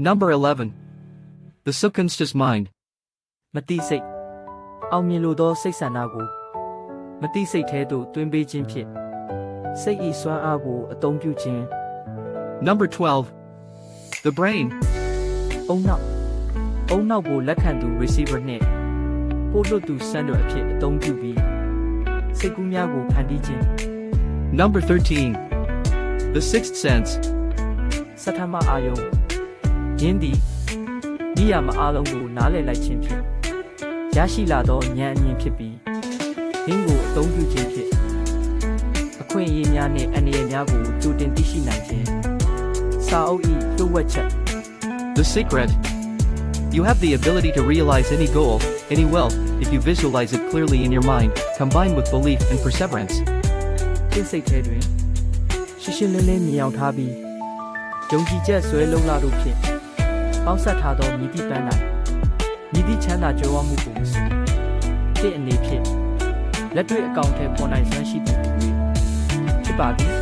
Number 11. The subconscious mind. မတိစိတ်အောင်မြင်လိုသောစိတ်ဆန္ဒကိုမတိစိတ်ထဲသို့တွင်ပေးခြင်းဖြင့်စိတ်ဤစွမ်းအားကိုအသုံးပြုခြင်း Number 12. The brain. အုံနောက်အုံနောက်ကိုလက်ခံသူ receiver နှင့်ပို့လွတ်သူ sender အဖြစ်အသုံးပြုပြီးစိတ်ကူးများကိုဖန်တီးခြင်း Number 13. The sixth sense. စထမအာယုံ ယင်းသည်နိယာမအားလုံးကိုနားလည်လိုက်ခြင်းဖြင့်ရရှိလာသောဉာဏ်အမြင်ဖြစ်ပြီးယင်းကိုအသုံးပြုခြင်းဖြင့်အခွင့်အရေးများနှင့်အန္တရာယ်များကိုကြိုတင်သိရှိနိုင်ခြင်းစာအုပ်၏တိုးဝက်ချက် The secret. You have the ability to realize any goal, any wealth, if you visualize it clearly in your mind, combined with belief and perseverance. ပြည့်စိတ်ထဲတွင်ရှင်းရှင်းလင်းလင်းမြင်အောင်ထားပြီးယုံကြည်ချက်ဆွဲလုံးလာတို့ဖြင့် ပေါင်းဆက်ထားသောမြည်သည့်ပန်းတိုင်းမြည်သည့်ချမ်းသာကြွယ်ဝမှုကိုမဆိုတဲ့အနေဖြင့်လက်တွေ့အကောင့်ထဲပေါ်နိုင်စွမ်းရှိသူတွေဖြစ်ပါသည်